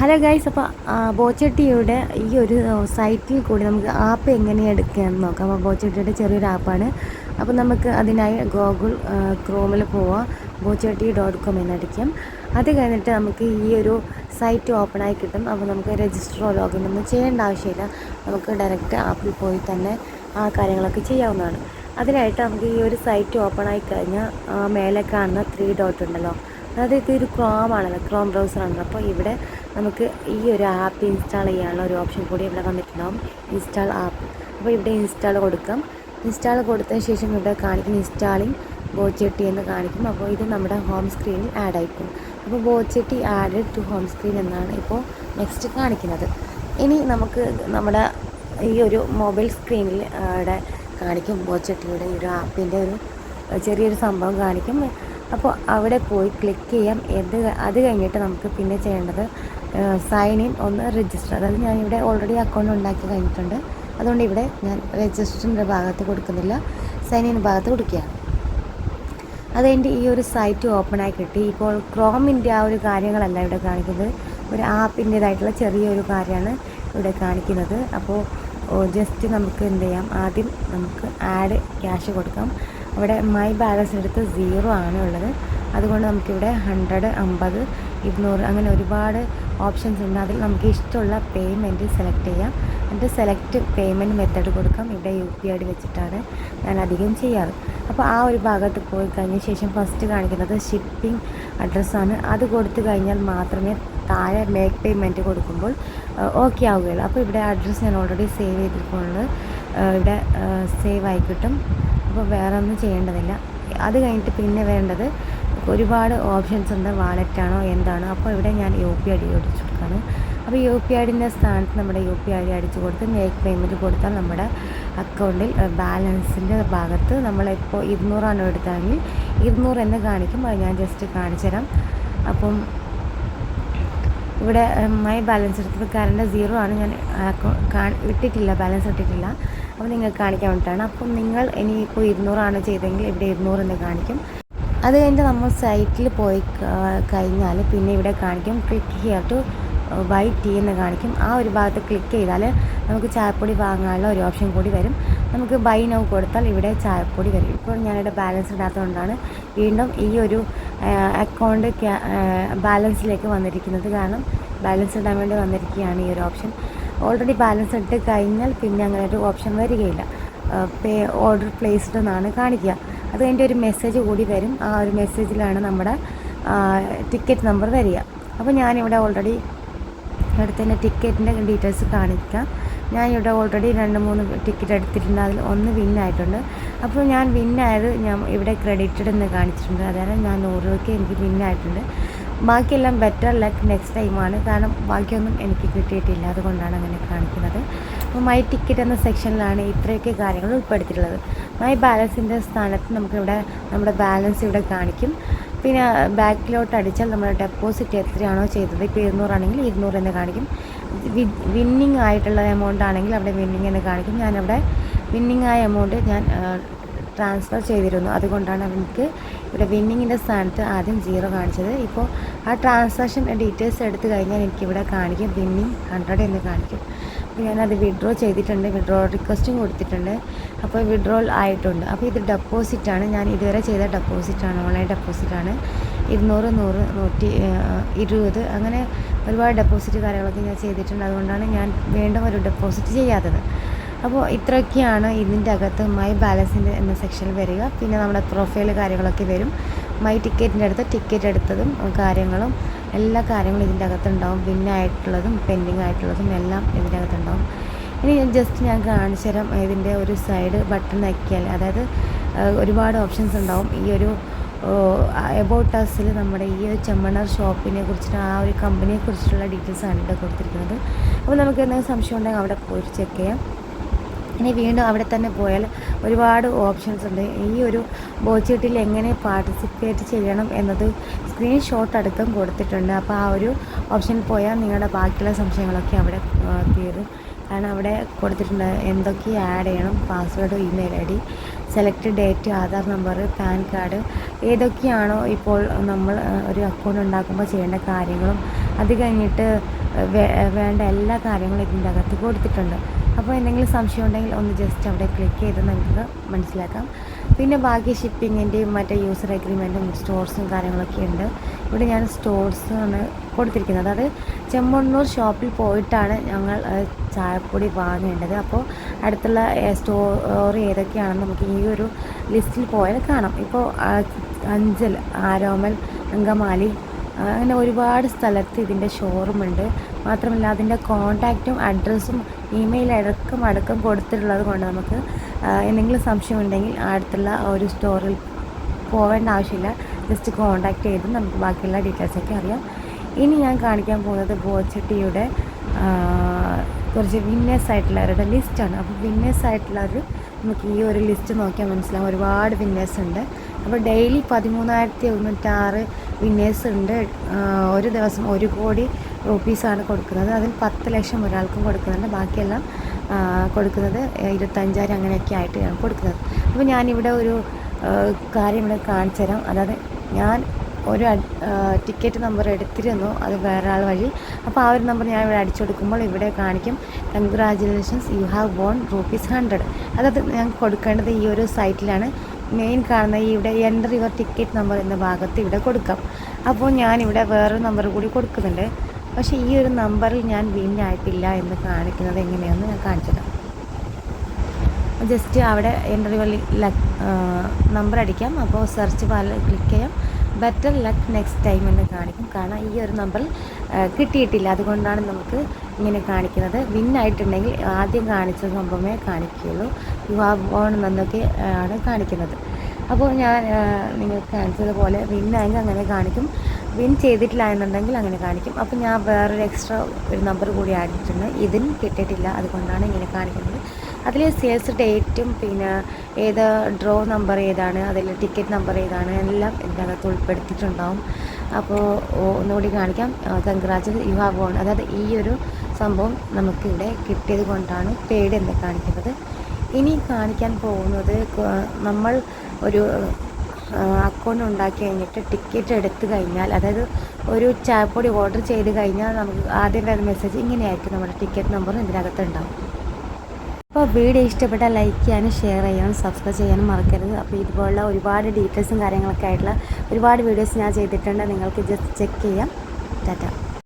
Hello guys അപ്പോൾ ബോച്ചട്ടിയുടെ ഈ ഒരു സൈറ്റിൽ കൂടി നമുക്ക് ആപ്പ് എങ്ങനെ എടുക്കുകയെന്ന് നോക്കാം. അപ്പോൾ ബോച്ചട്ടിയുടെ ചെറിയൊരു ആപ്പാണ് അപ്പോൾ നമുക്ക് അതിനായി ഗൂഗിൾ ക്രോമിൽ പോവാം. ബോച്ചട്ടി ഡോട്ട് കോം എന്നടിക്കാം അത് കഴിഞ്ഞിട്ട് നമുക്ക് ഈ ഒരു സൈറ്റ് ഓപ്പൺ ആയി കിട്ടും. അപ്പോൾ നമുക്ക് രജിസ്റ്ററോ ലോഗിൻ ഒന്നും ചെയ്യേണ്ട ആവശ്യമില്ല. നമുക്ക് ഡയറക്റ്റ് ആപ്പിൽ പോയി തന്നെ ആ കാര്യങ്ങളൊക്കെ ചെയ്യാവുന്നതാണ്. അതിനായിട്ട് നമുക്ക് ഈ ഒരു സൈറ്റ് ഓപ്പൺ ആയി കഴിഞ്ഞാൽ മേലെ കാണുന്ന ത്രീ ഡോട്ട് ഉണ്ടല്ലോ. അതായത് ഒരു ക്രോം ആണല്ലോ ക്രോം ബ്രൗസർ ആണല്ലോ. അപ്പോൾ ഇവിടെ നമുക്ക് ഈ ഒരു ആപ്പ് ഇൻസ്റ്റാൾ ചെയ്യാനുള്ള ഒരു ഓപ്ഷൻ കൂടി ഇവിടെ വന്നിട്ടുണ്ടാവും. ഇൻസ്റ്റാൾ ആപ്പ് അപ്പോൾ ഇവിടെ ഇൻസ്റ്റാൾ കൊടുക്കാം. ഇൻസ്റ്റാൾ കൊടുത്തതിന് ശേഷം ഇവിടെ കാണിക്കുന്ന ഇൻസ്റ്റാളിങ് ബോച്ചെട്ടി എന്ന് കാണിക്കും. അപ്പോൾ ഇത് നമ്മുടെ ഹോം സ്ക്രീനിൽ ആഡ് ആയിക്കും അപ്പോൾ ബോച്ചെട്ടി ആഡഡ് ടു ഹോം സ്ക്രീൻ എന്നാണ് ഇപ്പോൾ നെക്സ്റ്റ് കാണിക്കുന്നത്. ഇനി നമുക്ക് നമ്മുടെ ഈ ഒരു മൊബൈൽ സ്ക്രീനിൽ ഇവിടെ കാണിക്കും ബോച്ചെട്ടിയുടെ ഈ ഒരു ആപ്പിന്റെ ഒരു ചെറിയൊരു സംഭവം കാണിക്കും. അപ്പോൾ അവിടെ പോയി ക്ലിക്ക് ചെയ്യാം. എന്ത് അത് കഴിഞ്ഞിട്ട് നമുക്ക് പിന്നെ ചെയ്യേണ്ടത് സൈൻ ഇൻ ഒന്ന് രജിസ്റ്റർ അതായത് ഞാൻ ഇവിടെ ഓൾറെഡി അക്കൗണ്ട് ഉണ്ടാക്കി കഴിഞ്ഞിട്ടുണ്ട്. അതുകൊണ്ട് ഇവിടെ ഞാൻ രജിസ്റ്ററിന്റെ ഭാഗത്ത് കൊടുക്കുന്നില്ല. സൈൻ ഇൻ ഭാഗത്ത് കൊടുക്കുകയാണ്. അതെന്റെ ഈ ഒരു സൈറ്റ് ഓപ്പണായി കിട്ടി. ഇപ്പോൾ ക്രോമിന്റെ ആ ഒരു കാര്യങ്ങളല്ല ഇവിടെ കാണിക്കുന്നത്. ഒരു ആപ്പിന്റേതായിട്ടുള്ള ചെറിയൊരു കാര്യമാണ് ഇവിടെ കാണിക്കുന്നത്. അപ്പോൾ ജസ്റ്റ് നമുക്ക് എന്ത് ചെയ്യാം? ആദ്യം നമുക്ക് ആഡ് ക്യാഷ് കൊടുക്കാം. അവിടെ മൈ ബാലൻസ് എടുത്ത് സീറോ ആണ് ഉള്ളത്. അതുകൊണ്ട് നമുക്കിവിടെ ഹൺഡ്രഡ് അമ്പത് ഇരുന്നൂറ് അങ്ങനെ ഒരുപാട് ഓപ്ഷൻസ് ഉണ്ട്. അതിൽ നമുക്ക് ഇഷ്ടമുള്ള പേയ്മെന്റ് സെലക്ട് ചെയ്യാം. എന്നിട്ട് സെലക്ട് പേയ്മെന്റ് മെത്തേഡ് കൊടുക്കാം. ഇവിടെ യു പി ഐ ഡി വെച്ചിട്ടാണ് ഞാൻ അധികം ചെയ്യാറ്. അപ്പോൾ ആ ഒരു ഭാഗത്ത് പോയി കഴിഞ്ഞ ശേഷം ഫസ്റ്റ് കാണിക്കുന്നത് ഷിപ്പിംഗ് അഡ്രസ്സാണ് അത് കൊടുത്തു കഴിഞ്ഞാൽ മാത്രമേ താഴെ മേക്ക് പേയ്മെന്റ് കൊടുക്കുമ്പോൾ ഓക്കെ ആവുകയുള്ളൂ. അപ്പോൾ ഇവിടെ അഡ്രസ്സ് ഞാൻ ഓൾറെഡി സേവ് ചെയ്തിട്ടുള്ളത് ഇവിടെ സേവ് ആയി കിട്ടും. അപ്പോൾ വേറെ ഒന്നും ചെയ്യേണ്ടതില്ല. അത് കഴിഞ്ഞിട്ട് പിന്നെ വേണ്ടത് ഒരുപാട് ഓപ്ഷൻസ് ഉണ്ട്. വാലറ്റാണോ എന്താണോ. അപ്പോൾ ഇവിടെ ഞാൻ യു പി ഐ ഡി അടിച്ചു കൊടുക്കുകയാണ്. അപ്പോൾ യു പി ഐ ഡിന്റെ സ്ഥാനത്ത് നമ്മുടെ യു പി ഐ ഡി അടിച്ചു കൊടുത്ത് മേക്ക് പേയ്മെന്റ് കൊടുത്താൽ നമ്മുടെ അക്കൗണ്ടിൽ ബാലൻസിന്റെ ഭാഗത്ത് നമ്മളിപ്പോൾ ഇരുന്നൂറാണ് എടുത്തതെങ്കിൽ ഇരുന്നൂറ് എന്ന് കാണിക്കും. അത് ഞാൻ ജസ്റ്റ് കാണിച്ചു തരാം. അപ്പം ഇവിടെ മൈ ബാലൻസ് എടുത്തത് കറണ്ട് സീറോ ആണ്. ഞാൻ ഇട്ടിട്ടില്ല ബാലൻസ് ഇട്ടിട്ടില്ല. അപ്പോൾ നിങ്ങൾക്ക് കാണിക്കാൻ വേണ്ടിയിട്ടാണ്. അപ്പം നിങ്ങൾ ഇനി ഇനിയിപ്പോൾ ഇരുന്നൂറാണ് ചെയ്തെങ്കിൽ ഇവിടെ ഇരുന്നൂറ് എന്ന് കാണിക്കും. അത് കഴിഞ്ഞിട്ട് നമ്മൾ സൈറ്റിൽ പോയി കഴിഞ്ഞാൽ പിന്നെ ഇവിടെ കാണിക്കും. Click here to buy tea എന്ന് കാണിക്കും. ആ ഒരു ഭാഗത്ത് ക്ലിക്ക് ചെയ്താൽ നമുക്ക് ചായപ്പൊടി വാങ്ങാനുള്ള ഒരു ഓപ്ഷൻ കൂടി വരും. നമുക്ക് ബൈ നൗ കൊടുത്താൽ ഇവിടെ ചായപ്പൊടി വരും. ഇപ്പോൾ ഞാനിവിടെ ബാലൻസ് ഇടാത്തതുകൊണ്ടാണ് വീണ്ടും ഈ ഒരു അക്കൗണ്ട് ബാലൻസിലേക്ക് വന്നിരിക്കുന്നത്. കാരണം ബാലൻസ് ഇടാൻ വേണ്ടി വന്നിരിക്കുകയാണ് ഈ ഒരു ഓപ്ഷൻ ഓൾറെഡി ബാലൻസ് ഇട്ട് കഴിഞ്ഞാൽ പിന്നെ അങ്ങനെ ഒരു ഓപ്ഷൻ വരികയില്ല. പേ ഓർഡർ പ്ലേസ്ഡ് എന്നാണ് കാണിക്കുക. അത് കഴിഞ്ഞിട്ട് ഒരു മെസ്സേജ് കൂടി വരും. ആ ഒരു മെസ്സേജിലാണ് നമ്മുടെ ടിക്കറ്റ് നമ്പർ വരിക. അപ്പോൾ ഞാനിവിടെ ഓൾറെഡി എടുത്തതിന്റെ ടിക്കറ്റിന്റെ ഡീറ്റെയിൽസ് കാണിക്കാം. ഞാനിവിടെ ഓൾറെഡി രണ്ട് മൂന്ന് ടിക്കറ്റ് എടുത്തിട്ടുണ്ട്. അതിൽ ഒന്ന് വിന്നായിട്ടുണ്ട് അപ്പോൾ ഞാൻ വിന്നായത് ഞാൻ ഇവിടെ ക്രെഡിറ്റഡ് എന്ന് കാണിച്ചിട്ടുണ്ട്. അതായത് ഞാൻ നൂറ് രൂപയ്ക്ക് എനിക്ക് വിന്നായിട്ടുണ്ട് ബാക്കിയെല്ലാം ബെറ്റർ ലക്ക് നെക്സ്റ്റ് ടൈമാണ് കാരണം ബാക്കിയൊന്നും എനിക്ക് കിട്ടിയിട്ടില്ല. അതുകൊണ്ടാണ് അങ്ങനെ കാണിക്കുന്നത്. അപ്പോൾ മൈ ടിക്കറ്റ് എന്ന സെക്ഷനിലാണ് ഇത്രയൊക്കെ കാര്യങ്ങൾ ഉൾപ്പെടുത്തിയിട്ടുള്ളത്. മൈ ബാലൻസിന്റെ സ്ഥാനത്ത് നമുക്കിവിടെ നമ്മുടെ ബാലൻസ് ഇവിടെ കാണിക്കും. പിന്നെ ബാക്കിലോട്ട് അടിച്ചാൽ നമ്മുടെ ഡെപ്പോസിറ്റ് എത്രയാണോ ചെയ്തത്? ഇപ്പോൾ ഇരുന്നൂറാണെങ്കിൽ ഇരുന്നൂറ് എന്ന് കാണിക്കും. വിന്നിങ് ആയിട്ടുള്ള എമൗണ്ട് ആണെങ്കിൽ അവിടെ വിന്നിങ് എന്ന് കാണിക്കും. ഞാനവിടെ വിന്നിങ് ആയ എമൗണ്ട് ഞാൻ ട്രാൻസ്ഫർ ചെയ്തിരുന്നു. അതുകൊണ്ടാണ് എനിക്ക് ഇവിടെ വിന്നിങ്ങിന്റെ സ്ഥാനത്ത് ആദ്യം സീറോ കാണിച്ചത്. ഇപ്പോൾ ആ ട്രാൻസാക്ഷൻ ഡീറ്റെയിൽസ് എടുത്തു കഴിഞ്ഞാൽ എനിക്കിവിടെ കാണിക്കും. വിന്നിങ് ഹൺഡ്രഡ് എന്ന് കാണിക്കും. അപ്പോൾ ഞാനത് വിഡ്രോ ചെയ്തിട്ടുണ്ട്. വിഡ്രോ റിക്വസ്റ്റും കൊടുത്തിട്ടുണ്ട്. അപ്പോൾ വിഡ്രോൾ ആയിട്ടുണ്ട്. അപ്പോൾ ഇത് ഡെപ്പോസിറ്റാണ് ഞാൻ ഇതുവരെ ചെയ്ത ഡെപ്പോസിറ്റാണ് ഓൺലൈൻ ഡെപ്പോസിറ്റാണ് ഇരുന്നൂറ് നൂറ് നൂറ്റി ഇരുപത് അങ്ങനെ ഒരുപാട് ഡെപ്പോസിറ്റ് കാര്യങ്ങളൊക്കെ ഞാൻ ചെയ്തിട്ടുണ്ട്. അതുകൊണ്ടാണ് ഞാൻ വീണ്ടും ഒരു ഡെപ്പോസിറ്റ് ചെയ്യാത്തത്. അപ്പോൾ ഇത്രയൊക്കെയാണ് ഇതിന്റെ അകത്ത് മൈ ബാലൻസിന്റെ എന്ന സെക്ഷനിൽ വരിക. പിന്നെ നമ്മുടെ പ്രൊഫൈൽ കാര്യങ്ങളൊക്കെ വരും. മൈ ടിക്കറ്റിന്റെ അടുത്ത് ടിക്കറ്റ് എടുത്തതും കാര്യങ്ങളും എല്ലാ കാര്യങ്ങളും ഇതിന്റെ അകത്തുണ്ടാവും. പിന്നായിട്ടുള്ളതും പെൻഡിങ് ആയിട്ടുള്ളതും എല്ലാം ഇതിന്റെ അകത്തുണ്ടാവും. ഇനി ജസ്റ്റ് ഞാൻ കാണിച്ചു തരാം ഇതിന്റെ ഒരു സൈഡ് ബട്ടൺ നക്കിയാൽ. അതായത് ഒരുപാട് ഓപ്ഷൻസ് ഉണ്ടാവും. ഈ ഒരു എബൌട്ട് അസിൽ നമ്മുടെ ഈ ഒരു ചെമ്മണർ ഷോപ്പിനെ കുറിച്ചിട്ട് ആ ഒരു കമ്പനിയെ കുറിച്ചിട്ടുള്ള ഡീറ്റെയിൽസ് ആണ് ഇവിടെ കൊടുത്തിരിക്കുന്നത്. അപ്പോൾ നമുക്ക് എന്തെങ്കിലും സംശയം ഉണ്ടെങ്കിൽ അവിടെ പോയി ചെക്ക് ചെയ്യാം. ഇനി വീണ്ടും അവിടെ തന്നെ പോയാൽ ഒരുപാട് ഓപ്ഷൻസ് ഉണ്ട്. ഈ ഒരു ബോച്ചീട്ടിൽ എങ്ങനെ പാർട്ടിസിപ്പേറ്റ് ചെയ്യണം എന്നത് സ്ക്രീൻഷോട്ട് അടക്കം കൊടുത്തിട്ടുണ്ട്. അപ്പോൾ ആ ഒരു ഓപ്ഷൻ പോയാൽ നിങ്ങളുടെ ബാക്കിയുള്ള സംശയങ്ങളൊക്കെ അവിടെ തീരും. കാരണം അവിടെ കൊടുത്തിട്ടുണ്ട് എന്തൊക്കെ ആഡ് ചെയ്യണം password email I D select date Aadhaar number PAN card ഏതൊക്കെയാണോ ഇപ്പോൾ നമ്മൾ ഒരു അക്കൗണ്ട് ഉണ്ടാക്കുമ്പോൾ ചെയ്യേണ്ട കാര്യങ്ങളും അത് കഴിഞ്ഞിട്ട് വേണ്ട എല്ലാ കാര്യങ്ങളും ഇതിന്റെ അകത്ത് കൊടുത്തിട്ടുണ്ട്. അപ്പോൾ എന്തെങ്കിലും സംശയം ഉണ്ടെങ്കിൽ ഒന്ന് ജസ്റ്റ് അവിടെ ക്ലിക്ക് ചെയ്ത് നിങ്ങൾക്ക് മനസ്സിലാക്കാം. പിന്നെ ബാക്കി ഷിപ്പിങ്ങിന്റെയും മറ്റേ യൂസർ അഗ്രിമെന്റും സ്റ്റോർസും കാര്യങ്ങളൊക്കെ ഉണ്ട്. ഇവിടെ ഞാൻ സ്റ്റോർസ് ആണ് കൊടുത്തിരിക്കുന്നത്. അതായത് ചെമ്മണ്ണൂർ ഷോപ്പിൽ പോയിട്ടാണ് ഞങ്ങൾ ചായപ്പൊടി വാങ്ങേണ്ടത്. അപ്പോൾ അടുത്തുള്ള സ്റ്റോർ ഏതൊക്കെയാണെന്ന് നമുക്ക് ഈ ഒരു ലിസ്റ്റിൽ പോയാൽ കാണാം. ഇപ്പോൾ അഞ്ചൽ ആരോമൽ അങ്കമാലി അങ്ങനെ ഒരുപാട് സ്ഥലത്ത് ഇതിന്റെ ഷോറൂമുണ്ട് മാത്രമല്ല അതിന്റെ കോൺടാക്റ്റും അഡ്രസ്സും ഇമെയിൽ അടക്കം അടക്കം കൊടുത്തിട്ടുള്ളത് കൊണ്ട് നമുക്ക് എന്തെങ്കിലും സംശയമുണ്ടെങ്കിൽ അടുത്തുള്ള ഒരു സ്റ്റോറിൽ പോവേണ്ട ആവശ്യമില്ല. ജസ്റ്റ് കോൺടാക്റ്റ് ചെയ്ത് നമുക്ക് ബാക്കിയുള്ള ഡീറ്റെയിൽസൊക്കെ അറിയാം. ഇനി ഞാൻ കാണിക്കാൻ പോകുന്നത് ബോച്ചട്ടിയുടെ കുറച്ച് വിന്നേഴ്സ് ആയിട്ടുള്ളവരുടെ ലിസ്റ്റാണ് അപ്പോൾ വിന്നേഴ്സ് ആയിട്ടുള്ളവർ നമുക്ക് ഈ ഒരു ലിസ്റ്റ് നോക്കിയാൽ മനസ്സിലാവും. ഒരുപാട് വിന്നേഴ്സ് ഉണ്ട്. അപ്പോൾ ഡെയിലി പതിമൂന്നായിരത്തി തൊണ്ണൂറ്റാറ് വിന്നേഴ്സ് ഉണ്ട്. ഒരു ദിവസം ഒരു കോടി റുപ്പീസാണ് കൊടുക്കുന്നത്. അതിൽ പത്ത് ലക്ഷം ഒരാൾക്കും കൊടുക്കുന്നുണ്ട്. ബാക്കിയെല്ലാം കൊടുക്കുന്നത് ഇരുപത്തഞ്ചായിരം അങ്ങനെയൊക്കെ ആയിട്ടാണ് കൊടുക്കുന്നത്. അപ്പോൾ ഞാനിവിടെ ഒരു കാര്യം ഇവിടെ കാണിച്ചു തരാം അതായത് ഞാൻ ഒരു ടിക്കറ്റ് നമ്പർ എടുത്തിരുന്നു. അത് വേറെ ആൾ വഴി. അപ്പോൾ ആ ഒരു നമ്പർ ഞാൻ ഇവിടെ അടിച്ചു കൊടുക്കുമ്പോൾ ഇവിടെ കാണിക്കും. Congratulations you have won rupees hundred അതായത് ഞാൻ കൊടുക്കേണ്ടത് ഈ ഒരു സൈറ്റിലാണ്. മെയിൻ കാണുന്ന ഈ ഇവിടെ എന്റർ യുവർ ടിക്കറ്റ് നമ്പർ എന്ന ഭാഗത്ത് ഇവിടെ കൊടുക്കാം. അപ്പോൾ ഞാനിവിടെ വേറൊരു നമ്പർ കൂടി കൊടുക്കുന്നുണ്ട്. പക്ഷേ ഈ ഒരു നമ്പറിൽ ഞാൻ വിൻ ആയിട്ടില്ല എന്ന് കാണിക്കുന്നത് എങ്ങനെയാണെന്ന് ഞാൻ കാണിച്ചു തരാം ജസ്റ്റ് അവിടെ ഇന്റർവ്യൂവിൽ നമ്പർ അടിക്കാം. അപ്പോൾ സെർച്ച് ബാറിൽ ക്ലിക്ക് ചെയ്യാം. ബെറ്റർ ലക്ക് നെക്സ്റ്റ് ടൈം എന്ന് കാണിക്കും. കാരണം ഈ ഒരു നമ്പറിൽ കിട്ടിയിട്ടില്ല. അതുകൊണ്ടാണ് നമുക്ക് ഇങ്ങനെ കാണിക്കുന്നത്. വിൻ ആയിട്ടുണ്ടെങ്കിൽ ആദ്യം കാണിച്ച സംഭവമേ കാണിക്കുകയുള്ളൂ. യു ഹാവ് വോൺ എന്നൊക്കെ ആണ് കാണിക്കുന്നത്. അപ്പോൾ ഞാൻ നിങ്ങൾക്ക് കാണിച്ചതുപോലെ വിൻ ആയെങ്കിൽ അങ്ങനെ കാണിക്കും. വിൻ ചെയ്തിട്ടില്ല എന്നുണ്ടെങ്കിൽ അങ്ങനെ കാണിക്കും. അപ്പോൾ ഞാൻ വേറൊരു എക്സ്ട്രാ ഒരു നമ്പർ കൂടി ആഡ് ചെയ്തിട്ടുണ്ട്. കിട്ടിയിട്ടില്ല. അതുകൊണ്ടാണ് ഇങ്ങനെ കാണിക്കുന്നത്. അതിൽ സെയിൽസ് ഡേറ്റും പിന്നെ ഏത് ഡ്രോ നമ്പർ ഏതാണ് അതിൽ ടിക്കറ്റ് നമ്പർ ഏതാണ് എല്ലാം ഇതിനകത്ത് ഉൾപ്പെടുത്തിയിട്ടുണ്ടാവും. അപ്പോൾ ഒന്നുകൂടി കാണിക്കാം. കൺഗ്രാജുലേഷൻ യു ഹാവ് വോൺ അതായത് ഈ ഒരു സംഭവം നമുക്കിവിടെ കിട്ടിയത് കൊണ്ടാണ് പേഡ് എന്ന് കാണിക്കുന്നത്. ഇനി കാണിക്കാൻ പോകുന്നത് നമ്മൾ ഒരു അക്കൗണ്ട് ഉണ്ടാക്കി കഴിഞ്ഞിട്ട് ടിക്കറ്റ് എടുത്തു കഴിഞ്ഞാൽ അതായത് ഒരു ചായപ്പൊടി ഓർഡർ ചെയ്ത് കഴിഞ്ഞാൽ നമുക്ക് ആദ്യം വരുന്ന മെസ്സേജ് ഇങ്ങനെയായിരിക്കും നമ്മുടെ ടിക്കറ്റ് നമ്പർ ഇതിനകത്ത് ഉണ്ടാവും. അപ്പോൾ വീഡിയോ ഇഷ്ടപ്പെട്ടാൽ ലൈക്ക് ചെയ്യാനും ഷെയർ ചെയ്യാനും സബ്സ്ക്രൈബ് ചെയ്യാനും മറക്കരുത്. അപ്പോൾ ഇതുപോലുള്ള ഒരുപാട് ഡീറ്റെയിൽസും കാര്യങ്ങളൊക്കെ ആയിട്ടുള്ള ഒരുപാട് വീഡിയോസ് ഞാൻ ചെയ്തിട്ടുണ്ട്. നിങ്ങൾക്ക് ജസ്റ്റ് ചെക്ക് ചെയ്യാം. ടാറ്റ